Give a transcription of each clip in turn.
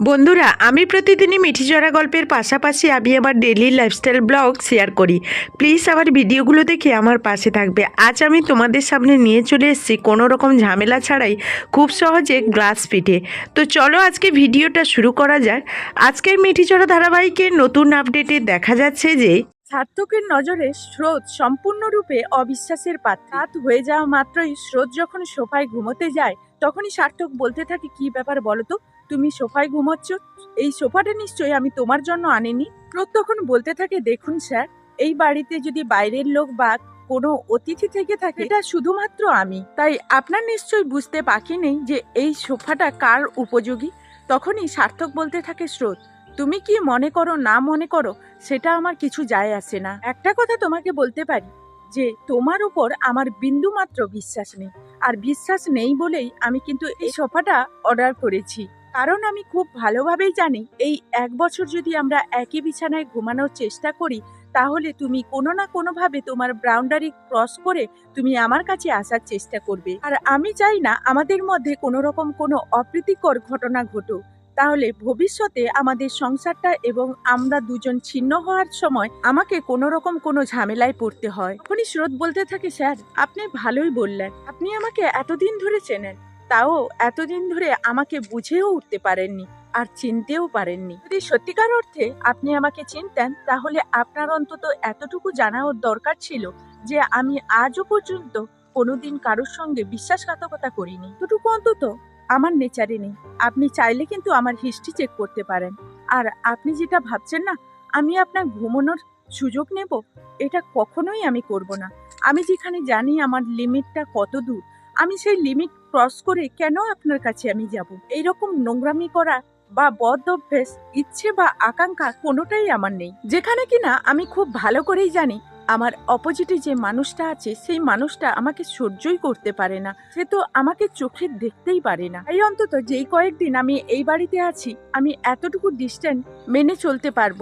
বন্ধুরা, আমি প্রতিদিনই মিঠিজরা গল্পের পাশাপাশি আমি আমার ডেলি লাইফস্টাইল ব্লগ শেয়ার করি। প্লিজ আমার ভিডিওগুলো দেখে আমার পাশে থাকবে। আজ আমি তোমাদের সামনে নিয়ে চলে এসেছি কোনো রকম ঝামেলা ছাড়াই খুব সহজে গ্লাস পিঠে তো চলো আজকে ভিডিওটা শুরু করা যাক। আজকের মিঠিজরা ধারাবাহিকের নতুন আপডেটে দেখা যাচ্ছে যে, সার্থকের নজরে স্রোত সম্পূর্ণরূপে অবিশ্বাসের পাত্র। রাত হয়ে যাওয়া মাত্রই স্রোত যখন সোফায় ঘুমোতে যায়, তখনই সার্থক বলতে থাকে, কি ব্যাপার বলো তো? তুমি সোফায় ঘুমাচ্ছ? এই সোফাটা নিশ্চয়ই আমি তোমার জন্য আনিনি। স্রোত তখন বলতে থাকে, দেখুন স্যার, এই বাড়িতে যদি বাইরের লোক বা কোনো অতিথি থেকে থাকে, এটা শুধুমাত্র আমি। তাই আপনার নিশ্চয়ই বুঝতে বাকি নেই যে এই সোফাটা কার উপযোগী? তখনই সার্থক বলতে থাকে, স্রোত, তুমি কি মনে করো, না মনে করো, সেটা আমার কিছু যায় আসে না। একটা কথা তোমাকে বলতে পারি, যে তোমার উপর আমার বিন্দু মাত্র বিশ্বাস নেই। আর বিশ্বাস নেই বলেই আমি কিন্তু এই সোফাটা অর্ডার করেছি। কারণ আমি খুব ভালোভাবেই জানি, এই এক বছর যদি আমরা একই বিছানায় ঘুমানোর চেষ্টা করি, তাহলে তুমি কোনো না কোনোভাবে তোমার বাউন্ডারি ক্রস করে তুমি আমার কাছে আসার চেষ্টা করবে। আর আমি চাই না আমাদের মধ্যে কোনো রকম কোনো অপ্রীতিকর ঘটনা ঘটুক। তাহলে ভবিষ্যতে আমাদের সংসারটা এবং আমরা দুজন ছিন্ন হওয়ার সময় আমাকে কোনো রকম কোনো ঝামেলায় পড়তে হয়। এখনই স্রোত বলতে থাকে, স্যার, আপনি ভালোই বললেন। আপনি আমাকে এতদিন ধরে চেনেন। তাও এতদিন ধরে আমাকে বুঝেও উঠতে পারেননি আর চিনতেও পারেননি। যদি সত্যিকার অর্থে আপনি আমাকে চিনতেন, তাহলে আপনার অন্তত এতটুকু জানাও দরকার ছিল যে আমি আজও পর্যন্ত কোনোদিন কারোর সঙ্গে বিশ্বাসঘাতকতা করিনি। এতটুকু অন্তত আমার নেচারে নেই। আপনি চাইলে কিন্তু আমার হিস্ট্রি চেক করতে পারেন। আর আপনি যেটা ভাবছেন না, আমি আপনার ঘুমানোর সুযোগ নেব, এটা কখনোই আমি করব না। আমি যেখানে জানি আমার লিমিটটা কত দূর, আমি সেই লিমিট ক্রস করে কেন আপনার কাছে আমি যাব? এইরকম নোংরামি করা বা বদ অভ্যেস, ইচ্ছে বা আকাঙ্ক্ষা কোনোটাই আমার নেই। যেখানে কিনা আমি খুব ভালো করেই জানি আমার অপোজিটে যে মানুষটা আছে, সেই মানুষটা আমাকে সহ্যই করতে পারে না। সে তো আমাকে চোখে দেখতেই পারে না। এই অন্তত যেই কয়েকদিন আমি এই বাড়িতে আছি, আমি এতটুকু ডিস্টেন্স মেনে চলতে পারব।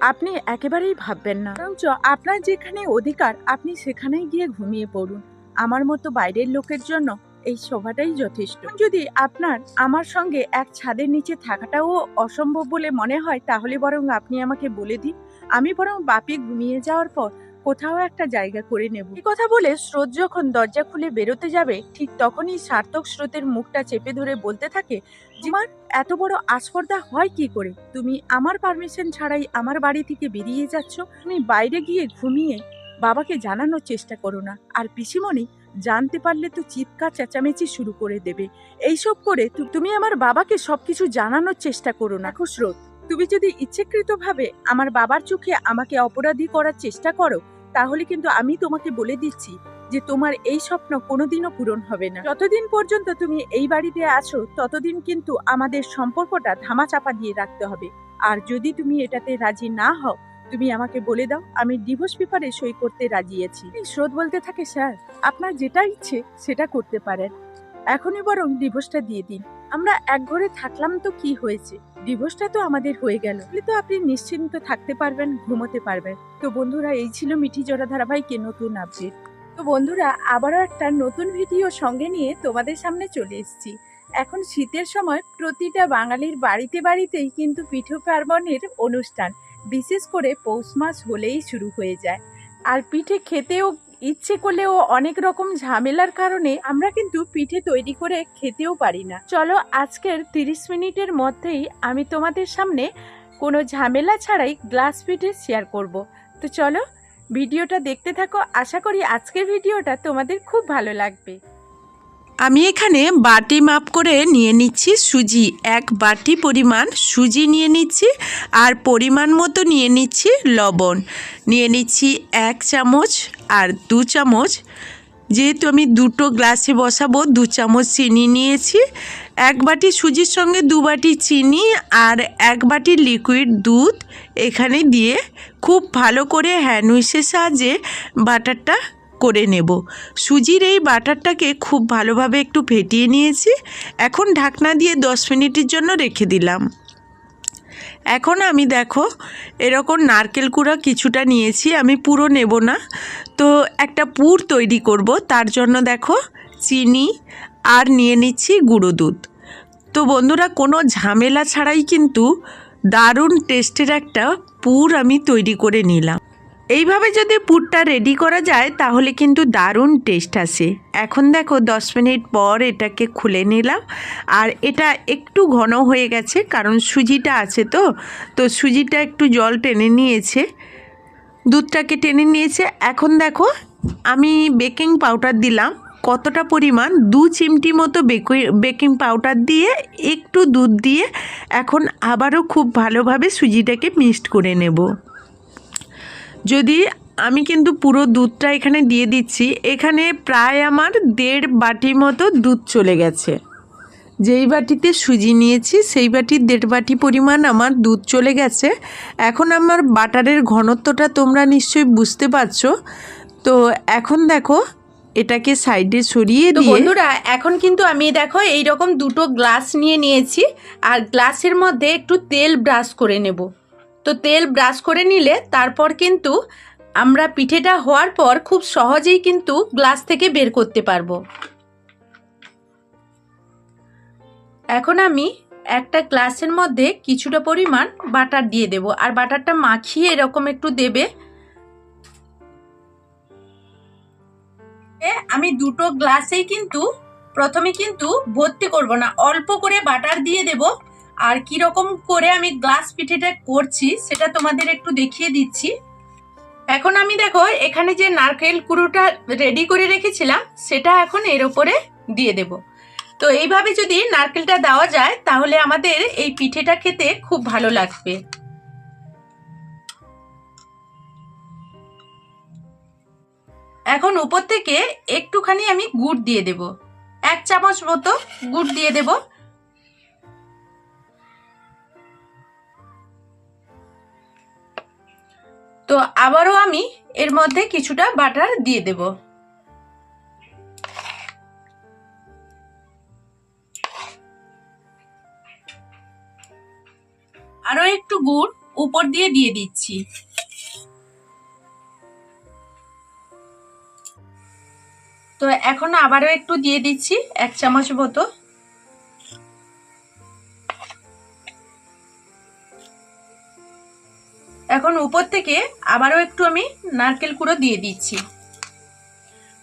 আপনি একেবারেই ভাববেন না। বরঞ্চ আপনার যেখানে অধিকার, আপনি সেখানেই গিয়ে ঘুমিয়ে পড়ুন। আমার মতো বাইরের লোকের জন্য এই শোভাটাই যথেষ্ট। যদি আপনার, আমার সঙ্গে এক ছাদের নিচে থাকাটাও অসম্ভব বলে মনে হয়, তাহলে বরং আপনি আমাকে বলে দিন। আমি বরং বাপি ঘুমিয়ে যাওয়ার পর কোথাও একটা জায়গা করে নেব। এই কথা বলে স্রোত যখন দরজা খুলে বেরোতে যাবে, ঠিক তখনই সার্থক স্রোতের মুখটা চেপে ধরে বলতে থাকে তোমার এত বড় আস্পর্ধা হয় কি করে? তুমি আমার পারমিশন ছাড়াই আমার বাড়ি থেকে বেরিয়ে যাচ্ছ। তুমি বাইরে গিয়ে ঘুমিয়ে বাবাকে জানানোর চেষ্টা করো না। আর পিসিমণি জানতে পারলে তো চিৎকার চেঁচামেচি শুরু করে দেবে। এইসব করে তুমি আমার বাবাকে সবকিছু জানানোর চেষ্টা করো না। দেখো স্রোত, তুমি যদি ইচ্ছেকৃতভাবে আমার বাবার চোখে আমাকে অপরাধী করার চেষ্টা করো, তাহলে কিন্তু আমি তোমাকে বলে দিচ্ছি যে তোমার এই স্বপ্ন কোনোদিনও পূরণ হবে না। যতদিন পর্যন্ত তুমি এই বাড়িতে আছো, ততদিন কিন্তু আমাদের সম্পর্কটা ধামাচাপা দিয়ে রাখতে হবে। আর যদি তুমি এটাতে রাজি না হও তুমি আমাকে বলে দাও, আমি ডিভোর্স পেপারে সই করতে রাজি আছি। স্রোত বলতে থাকে, স্যার, আপনার যেটা ইচ্ছে সেটা করতে পারেন। এখনই বরং ডিভোর্সটা দিয়ে দিন। আমরা এক ঘরে থাকলাম তো কি হয়েছে? ডিভোর্সটা তো আমাদের হয়ে গেল। তো আপনি নিশ্চিন্ত থাকতে পারবেন, ঘুমোতে পারবেন। তো বন্ধুরা, এই ছিল মিঠি জোড়া ধারাবাহিকের নতুন আপডেট তো বন্ধুরা, আবারও একটা নতুন ভিডিও সঙ্গে নিয়ে তোমাদের সামনে চলে এসেছি। এখন শীতের সময় প্রতিটা বাঙালির বাড়িতে বাড়িতেই কিন্তু পিঠে পার্বণের অনুষ্ঠান। বিশেষ করে পৌষ মাস হলেই শুরু হয়ে যায়। আর পিঠে খেতেও ইচ্ছে করলেও অনেক রকম ঝামেলার কারণে আমরা কিন্তু পিঠে তৈরি করে খেতেও পারি না। চলো আজকের তিরিশ মিনিটের মধ্যেই আমি তোমাদের সামনে কোনো ঝামেলা ছাড়াই গ্লাস পিঠে শেয়ার করব। তো চলো, ভিডিওটা দেখতে থাকো। আশা করি আজকের ভিডিওটা তোমাদের খুব ভালো লাগবে। আমি এখানে বাটি মাপ করে নিয়ে নিচ্ছি সুজি। এক বাটি পরিমাণ সুজি নিয়ে নিচ্ছি আর পরিমাণ মতো নিয়ে নিচ্ছি লবণ। নিয়ে নিচ্ছি এক চামচ আর দু চামচ। যেহেতু আমি দুটো গ্লাসে বসাবো, দু চামচ চিনি নিয়েছি। এক বাটি সুজির সঙ্গে দু বাটি চিনি আর এক বাটি লিকুইড দুধ এখানে দিয়ে খুব ভালো করে হ্যান্ড উইশের সাহায্যে বাটারটা করে নেব। সুজির এই বাটারটাকে খুব ভালোভাবে একটু ফেটিয়ে নিয়েছি। এখন ঢাকনা দিয়ে দশ মিনিটের জন্য রেখে দিলাম। এখন আমি দেখো, এরকম নারকেল কুড়া কিছুটা নিয়েছি, আমি পুরো নেব না। তো একটা পুর তৈরি করব, তার জন্য দেখো চিনি আর নিয়ে নিচ্ছি গুঁড়ো দুধ। তো বন্ধুরা, কোনো ঝামেলা ছাড়াই কিন্তু দারুণ টেস্টের একটা পুর আমি তৈরি করে নিলাম। এইভাবে যদি পুরটা রেডি করা যায়, তাহলে কিন্তু দারুণ টেস্ট আসে। এখন দেখো, দশ মিনিট পর এটাকে খুলে নিলাম। আর এটা একটু ঘন হয়ে গেছে, কারণ সুজিটা আছে তো তো সুজিটা একটু জল টেনে নিয়েছে। দুধটাকে টেনে নিয়েছে। এখন দেখো, আমি বেকিং পাউডার দিলাম। কতটা পরিমাণ? দু চিমটি মতো বেকিং পাউডার দিয়ে একটু দুধ দিয়ে এখন আবারও খুব ভালোভাবে সুজিটাকে মিক্সড করে নেব। যদি আমি কিন্তু পুরো দুধটা এখানে দিয়ে দিচ্ছি এখানে প্রায় আমার দেড় বাটি মতো দুধ চলে গেছে। যেই বাটিতে সুজি নিয়েছি সেই বাটির দেড় বাটি পরিমাণ আমার দুধ চলে গেছে। এখন আমার বাটারের ঘনত্বটা তোমরা নিশ্চয়ই বুঝতে পারছ। তো এখন দেখো এটাকে সাইডে সরিয়ে দিয়ে বন্ধুরা এখন কিন্তু আমি দেখো এই রকম দুটো গ্লাস নিয়ে নিয়েছি। আর গ্লাসের মধ্যে একটু তেল ব্রাশ করে নেব। তো তেল ব্রাশ করে নিলে তারপর কিন্তু আমরা পিঠেটা হওয়ার পর খুব সহজেই কিন্তু গ্লাস থেকে বের করতে পারব। এখন আমি একটা গ্লাসের মধ্যে কিছুটা পরিমাণ বাটার দিয়ে দেব। আর বাটারটা মাখিয়ে এরকম একটু দেবে। আমি দুটো গ্লাসেই কিন্তু প্রথমে কিন্তু ভর্তি করব না, অল্প করে বাটার দিয়ে দেব। আর কি রকম করে আমি গ্লাস পিঠেটা করছি, সেটা তোমাদের একটু দেখিয়ে দিচ্ছি। এখন আমি দেখো, এখানে যে নারকেল কুড়োটা রেডি করে রেখেছিলাম, সেটা এখন এর ওপরে দিয়ে দেব। তো এইভাবে যদি নারকেলটা দেওয়া যায়, তাহলে আমাদের এই পিঠেটা খেতে খুব ভালো লাগবে। এখন উপর থেকে একটুখানি আমি গুড় দিয়ে দেব। এক চামচ মতো গুড় দিয়ে দেব। তো আবারও আমি এর মধ্যে কিছুটা বাটার দিয়ে দেব। আরও একটু গুড় উপর দিয়ে দিয়ে দিচ্ছি। তো এখন আবারও একটু দিয়ে দিচ্ছি এক চামচ মতো। এখন উপর থেকে আবারও একটু আমি নারকেল কুড়ো দিয়ে দিচ্ছি।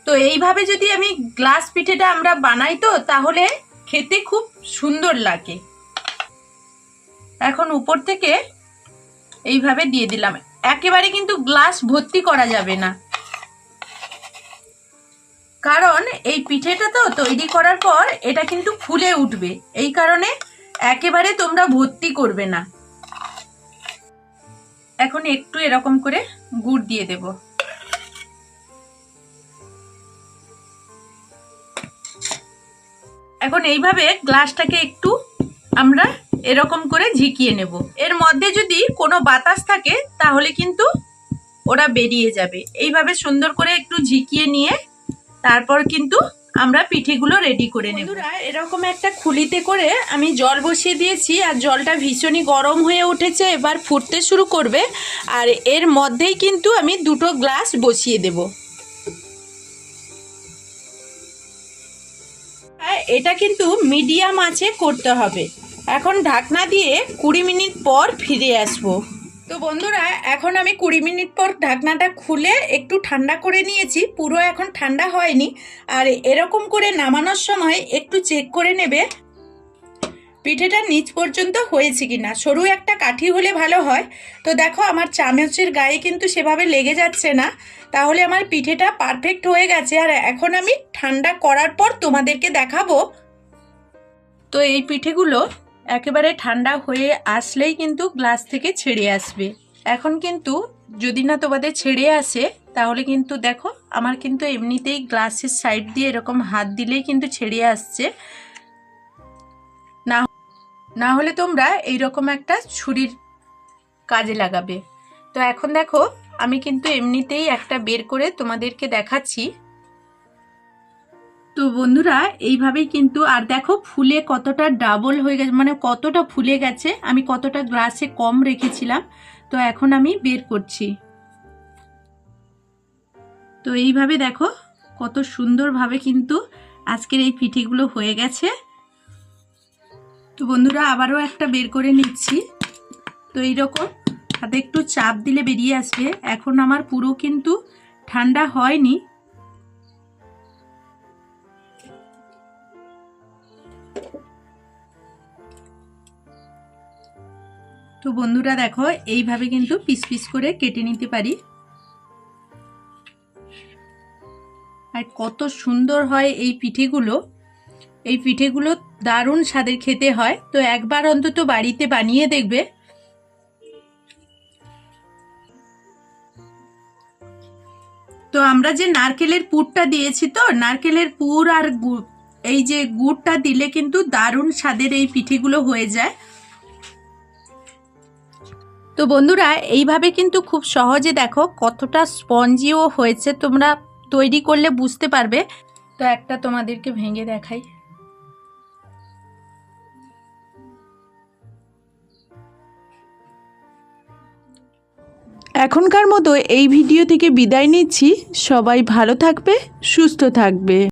তো এইভাবে যদি আমি গ্লাস পিঠেটা আমরা বানাই তো, তাহলে খেতে খুব সুন্দর লাগে। এখন উপর থেকে এইভাবে দিয়ে দিলাম। একেবারে কিন্তু গ্লাস ভর্তি করা যাবে না। কারণ এই পিঠেটা তো তৈরি করার পর এটা কিন্তু ফুলে উঠবে। এই কারণে একেবারে তোমরা ভর্তি করবে না। এখন একটু এরকম করে গুড় দিয়ে দেব। এখন এইভাবে গ্লাসটাকে একটু আমরা এরকম করে ঝিকিয়ে নেব। এর মধ্যে যদি কোনো বাতাস থাকে, তাহলে কিন্তু ওরা বেরিয়ে যাবে। এইভাবে সুন্দর করে একটু ঝিকিয়ে নিয়ে, তারপর কিন্তু আমরা পিঠেগুলো রেডি করে নেব। এরকম একটা খুলিতে করে আমি জল বসিয়ে দিয়েছি আর জলটা ভীষণই গরম হয়ে উঠেছে, এবার ফুটতে শুরু করবে। আর এর মধ্যেই কিন্তু আমি দুটো গ্লাস বসিয়ে দেব। এটা কিন্তু মিডিয়াম আছে করতে হবে। এখন ঢাকনা দিয়ে কুড়ি মিনিট পর ফিরে আসব। তো বন্ধুরা, এখন আমি কুড়ি মিনিট পর ঢাকনাটা খুলে একটু ঠান্ডা করে নিয়েছি। পুরো এখন ঠান্ডা হয়নি। আর এরকম করে নামানোর সময় একটু চেক করে নেবে, পিঠেটা নিচ পর্যন্ত হয়েছে কি না সরু একটা কাঠি হলে ভালো হয়। তো দেখো, আমার চামচের গায়ে কিন্তু সেভাবে লেগে যাচ্ছে না। তাহলে আমার পিঠেটা পারফেক্ট হয়ে গেছে। আর এখন আমি ঠান্ডা করার পর তোমাদেরকে দেখাবো। তো এই পিঠেগুলো একেবারে ঠান্ডা হয়ে আসলেই কিন্তু গ্লাস থেকে ছেড়ে আসবে। এখন কিন্তু যদি না তোমাদের ছেড়ে আসে, তাহলে কিন্তু দেখো, আমার কিন্তু এমনিতেই গ্লাসের সাইড দিয়ে এরকম হাত দিলেই কিন্তু ছেড়ে আসছে। না না হলে তোমরা এইরকম একটা ছুরির কাজে লাগাবে। তো এখন দেখো, আমি কিন্তু এমনিতেই একটা বের করে তোমাদেরকে দেখাচ্ছি। তো বন্ধুরা, এইভাবেই কিন্তু, আর দেখো ফুলে কতটা ডাবল হয়ে গেছে মানে কতটা ফুলে গেছে, আমি কতটা গ্লাসে কম রেখেছিলাম, তো এখন আমি বের করছি। তো এইভাবে দেখো, কত সুন্দরভাবে কিন্তু আজকের এই পিঠেগুলো হয়ে গেছে। তো বন্ধুরা, আবারও একটা বের করে নিচ্ছি। তো এইরকম, হাতে একটু চাপ দিলে বেরিয়ে আসবে। এখন আমার পুরো কিন্তু ঠান্ডা হয়নি তো বন্ধুরা দেখো, এইভাবে কিন্তু পিস পিস করে কেটে নিতে পারি। আর কত সুন্দর হয় এই পিঠেগুলো। এই পিঠেগুলো দারুণ স্বাদের খেতে হয়। তো একবার অন্তত বাড়িতে বানিয়ে দেখবে। তো আমরা যে নারকেলের পুরটা দিয়েছি তো, নারকেলের পুর আর এই যে গুড়টা দিলে কিন্তু দারুণ স্বাদের এই পিঠেগুলো হয়ে যায়। তো বন্ধুরা, এইভাবে কিন্তু খুব সহজে দেখো কতটা স্পঞ্জিও হয়েছে তোমরা তৈরি করলে বুঝতে পারবে। তো একটা তোমাদেরকে ভেঙে দেখাই। এখনকার মতো এই ভিডিও থেকে বিদায় নিচ্ছি। সবাই ভালো থাকবে, সুস্থ থাকবে।